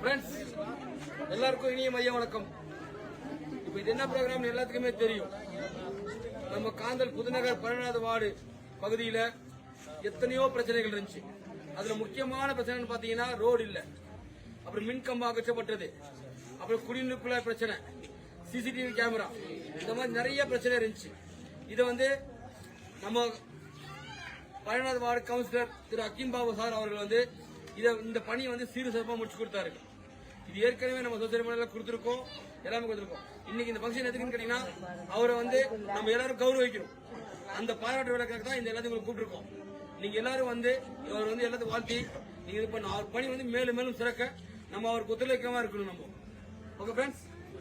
Friends எல்லாருக்கும் இனிய மைய வணக்கம். இப்போ இது என்ன ப்ரோக்ராம் எல்லாத்துக்குமே தெரியும். நம்ம காந்தல் புதுநகர் பழநாத வார்டு பகுதியில எத்தனையோ பிரச்சனைகள் இருந்துச்சு. அதுல முக்கியமான பிரச்சனைன்னு பாத்தீங்கன்னா ரோடு இல்லை. அப்புறம் மின்கம்பம் அகற்றப்பட்டது. அப்புறம் குடிநீர் குழாய் பிரச்சனை. CCTV camera. இந்த மாதிரி நிறைய பிரச்சனை இருந்துச்சு. இதை வந்து நம்ம பதினாறு வார்டு கவுன்சிலர் திரு அக்கிம் பாபு சார் அவர்கள் வந்து இதை இந்த பணியை வந்து சீரு சிறப்பாக முடிச்சு கொடுத்தாரு. இது ஏற்கனவே நம்ம சோசியல் மண்டல கொடுத்துருக்கோம். எல்லாமே கொடுத்துருக்கோம். இன்னைக்கு இந்த ஃபங்க்ஷன் எதுக்குன்னு கேட்டீங்கன்னா அவரை வந்து நம்ம எல்லாரும் கௌரவிக்கணும் அந்த பாராட்டு விளக்காக தான் இந்த எல்லாத்தையும் கூப்பிட்டுருக்கோம். நீங்க எல்லாரும் வந்து இவர் வந்து எல்லாத்தையும் வாழ்த்தி நீங்க இது பண்ண அவர் பணி வந்து மேலும் மேலும் சிறக்க நம்ம அவருக்கு ஒத்துழைக்காம இருக்கணும் நம்ம. Okay friends